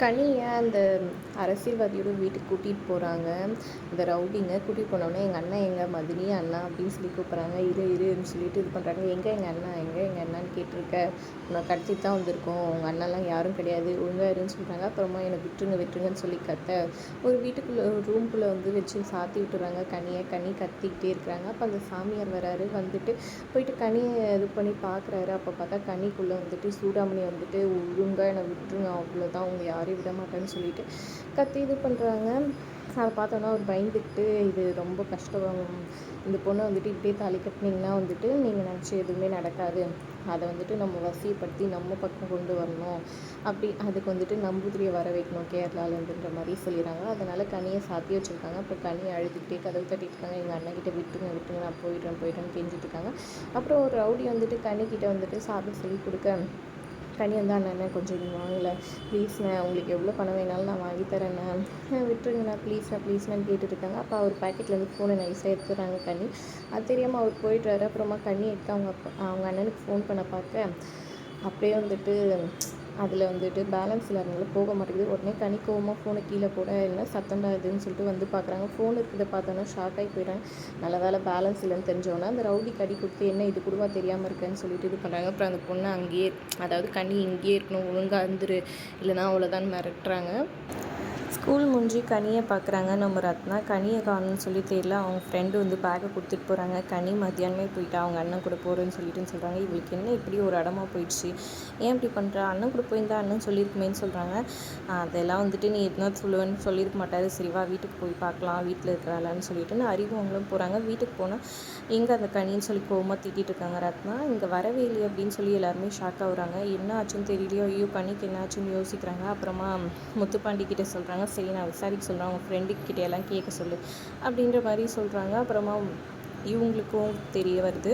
கனியை அந்த அரசியல்வாதியோட வீட்டுக்கு கூட்டிகிட்டு போகிறாங்க இந்த ரவுடிங்க கூட்டிகிட்டு போனோடனே எங்கள் அண்ணன் எங்கள் மதினி அண்ணா அப்படின்னு சொல்லி கூப்பிட்றாங்க. இரு இருன்னு சொல்லிட்டு இது பண்ணுறாங்க எங்கே எங்கள் அண்ணா? எங்கே எங்கள் அண்ணான்னு கேட்டிருக்க. உன்னை கடத்தி தான் வந்திருக்கோம். உங்கள் அண்ணன்லாம் யாரும் கிடையாது. ஒழுங்காக இருன்னு சொல்கிறாங்க அப்புறமா என்னை விட்டுருங்க விட்டுருங்கன்னு சொல்லி கத்த ஒரு வீட்டுக்குள்ளே ஒரு ரூம்குள்ளே வந்து வச்சு சாத்தி விட்டுறாங்க. கனியை கனி கத்திக்கிட்டே இருக்கிறாங்க. அப்போ அந்த சாமியார் வராரு. வந்துட்டு போயிட்டு கனியை இது பண்ணி பார்க்குறாரு அப்போ பார்த்தா கனிக்குள்ளே வந்துட்டு சூடாமணி வந்துட்டு ஒழுங்காக என்னை விட்டுருங்க. அவ்வளோதான் அவங்க யாரும் மாதிரி விட மாட்டேன்னு சொல்லிட்டு கத்தி இது பண்ணுறாங்க அதை பார்த்தோன்னா அவர் பயந்துக்கிட்டு இது ரொம்ப கஷ்டம். இந்த பொண்ணை வந்துட்டு இப்படியே தாலி கட்டினீங்கன்னா வந்துட்டு நீங்கள் நினச்சி எதுவுமே நடக்காது. அதை வந்துட்டு நம்ம வசியப்படுத்தி நம்ம பக்கம் கொண்டு வரணும். அப்படி அதுக்கு வந்துட்டு நம்பூதிரியை வர வைக்கணும் கேரளாலேருந்துன்ற மாதிரி சொல்லிடுறாங்க. அதனால் கனியை சாத்தி வச்சுருக்காங்க. அப்போ கனியை அழுதுகிட்டே கதவு தட்டிட்டு இருக்காங்க. எங்கள் அண்ணன்கிட்ட விட்டுங்க விட்டுங்க நான் போயிடுறேன் போயிடுறேன்னு கெஞ்சிட்ருக்காங்க அப்புறம் ஒரு ரவுடி வந்துட்டு கனிக்கிட்ட வந்துட்டு சாப்பிட சொல்லி கொடுக்க கனி வந்து அண்ணண்ணே கொஞ்சம் நீங்கள் வாங்கலை. ப்ளீஸ்ண்ணே உங்களுக்கு எவ்வளோ பணம் வேணாலும் நான் வாங்கி தரேண்ணே விட்டுருங்கண்ணா ப்ளீஸ்ண்ணா ப்ளீஸ்ண்ணான்னு கேட்டுருக்காங்க அப்போ அவர் பேக்கெட்லேருந்து ஃபோனை நைஸாக எடுத்துடுறாங்க கனி அது தெரியாமல் அவர் போயிட்டுறாரு அப்புறமா கண்ணி எடுத்து அவங்க அப்பா அவங்க அண்ணனுக்கு ஃபோன் பண்ண பார்க்க. அப்படியே வந்துட்டு அதில் வந்துட்டு பேலன்ஸ் இல்லாதனால போக மாட்டேங்குது. உடனே கனி கோவமாக ஃபோனை கீழே போட இல்லை சத்தண்டா இதுன்னு சொல்லிட்டு வந்து பார்க்குறாங்க ஃபோன் இருக்கிறத பார்த்தோன்னா ஷாக் ஆகி போயிடுறாங்க. நல்ல வேலை பேலன்ஸ் இல்லைன்னு தெரிஞ்சோன்னா அந்த ரவுடி கடி கொடுத்து என்ன இது கூடவா தெரியாமல் இருக்கேன்னு சொல்லிட்டு இது பண்ணுறாங்க அப்புறம் அந்த பொண்ணு அங்கேயே அதாவது கனி இங்கேயே இருக்கணும் ஒழுங்காக இருந்துரு இல்லைனா அவ்வளோதான் மிரட்டுறாங்க. ஸ்கூல் முடிஞ்சு கனியை பார்க்குறாங்க. நம்ம ரத்னா கனியை காணும்னு சொல்லி தெரியல. அவங்க ஃப்ரெண்டு வந்து பேக்கை கொடுத்துட்டு போகிறாங்க கனி மத்தியானமே போயிட்டு அவங்க அண்ணன் கூட போகிறேன்னு சொல்லிட்டுன்னு சொல்கிறாங்க இவளுக்கு என்ன இப்படி ஒரு இடமா போயிடுச்சு? ஏன் இப்படி பண்ணுற அண்ணன் கூட போயிருந்தா அண்ணன் சொல்லியிருக்குமேன்னு சொல்கிறாங்க அதெல்லாம் வந்துட்டு நீ எதுனா சொல்லுவேன்னு சொல்லியிருக்க மாட்டாரு. சரிவா வீட்டுக்கு போய் பார்க்கலாம். வீட்டில் இருக்கிறாளான்னு சொல்லிட்டு நான் அறிவு அவங்களும் போகிறாங்க வீட்டுக்கு போனால் எங்கே அந்த கனின்னு சொல்லி கோவமாக திட்டிகிட்டு இருக்காங்க ரத்னா. இங்கே வரவே இல்லை அப்படின்னு சொல்லி எல்லாருமே ஷாக் ஆகுறாங்க. என்ன ஆச்சுன்னு தெரியலையோ? ஐயோ கனிக்கு என்ன ஆச்சுன்னு யோசிக்கிறாங்க. அப்புறமா முத்துப்பாண்டி கிட்டே சொல்கிறாங்க சரி நான் விசாரிக்க சொல்கிறேன் அவங்க ஃப்ரெண்டுக்கிட்டே எல்லாம் கேட்க சொல்லு அப்படின்ற மாதிரி சொல்கிறாங்க அப்புறமா இவங்களுக்கும் தெரிய வருது.